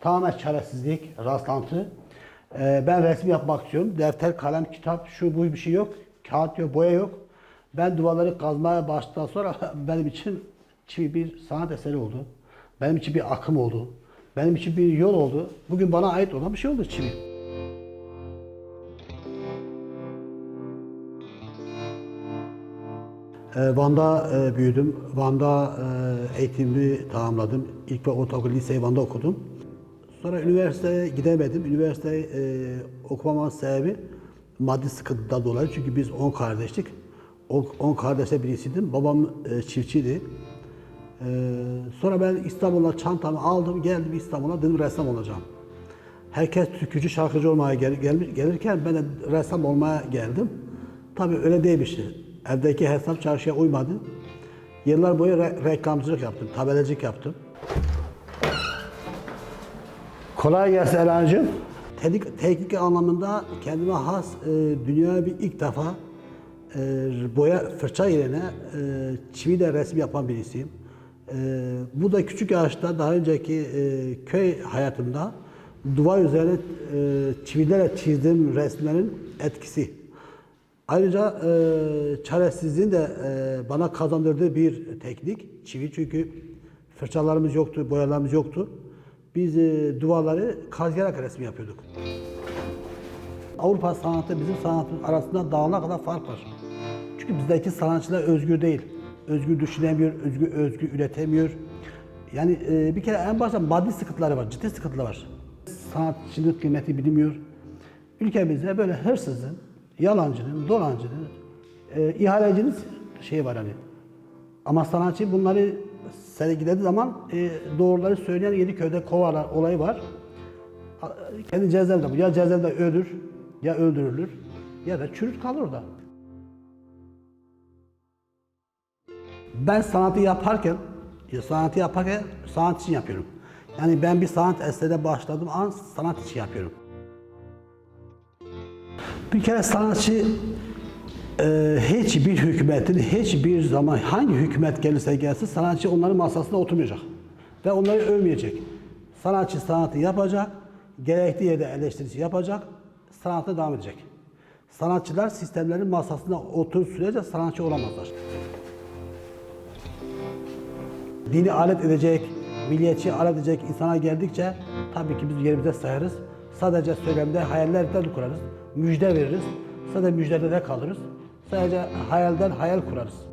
Tamamen çaresizlik, rastlantı. Ee, ben resim yapmak istiyorum. Defter, kalem, kitap, şu bu bir şey yok. Kağıt yok, boya yok. Ben duvarları kazmaya başladıktan sonra benim için bir sanat eseri oldu. Benim için bir akım oldu. Benim için bir yol oldu. Bugün bana ait olan bir şey oldu çivi. Ee, Van'da e, büyüdüm. Van'da e, eğitimimi tamamladım. İlk ve ortaokul liseyi Van'da okudum. Sonra üniversiteye gidemedim. Üniversite e, okumamın sebebi maddi sıkıntıdan dolayı. Çünkü biz 10 kardeştik. 10 kardeşe birisiydim. Babam e, çiftçiydi. E, sonra ben İstanbul'a çantamı aldım, geldim İstanbul'a dedim ressam olacağım. Herkes türkücü, şarkıcı olmaya gel, gel- gelirken ben de ressam olmaya geldim. Tabii öyle değilmişti. Evdeki hesap çarşıya uymadı. Yıllar boyu re- reklamcılık yaptım, tabelacılık yaptım. Kolay gelsin Elan'cığım. Teknik, teknik anlamında kendime has e, dünyaya bir ilk defa e, boya fırça yerine e, çiviyle resim yapan birisiyim. E, bu da küçük yaşta daha önceki e, köy hayatımda duvar üzerine e, çivilerle çizdiğim resimlerin etkisi. Ayrıca e, çaresizliğin de e, bana kazandırdığı bir teknik. Çivi çünkü fırçalarımız yoktu, boyalarımız yoktu. Biz e, duvarları kazıyarak resim yapıyorduk. Avrupa sanatı bizim sanatımız arasında dağına kadar fark var. Çünkü bizdeki sanatçılar özgür değil. Özgür düşünemiyor, özgür, özgür üretemiyor. Yani e, bir kere en başta maddi sıkıntıları var, ciddi sıkıntılar var. Sanatçının kıymeti bilinmiyor. Ülkemizde böyle hırsızın, yalancının, dolancının, e, ihalecinin şeyi var hani. Ama sanatçı bunları sergilediği zaman e, doğruları söyleyen yedi köyde kovarlar olayı var. Kendi cezaevinde bu. Ya cezaevinde ölür, ya öldürülür, ya da çürür kalır orada. Ben sanatı yaparken, ya sanatı yaparken sanat için yapıyorum. Yani ben bir sanat eserde başladığım an sanat için yapıyorum. Bir kere sanatçı e, hiçbir hükümetin hiçbir zaman hangi hükümet gelirse gelsin sanatçı onların masasında oturmayacak. Ve onları övmeyecek. Sanatçı sanatı yapacak, gerekli yerde eleştirisi yapacak, sanatına devam edecek. Sanatçılar sistemlerin masasında otur sürece sanatçı olamazlar. Dini alet edecek, milliyetçi alet edecek insana geldikçe tabii ki biz yerimize sayarız. Sadece söylemde hayallerden kurarız, müjde veririz. Sadece müjdede de kalırız. Sadece hayalden hayal kurarız.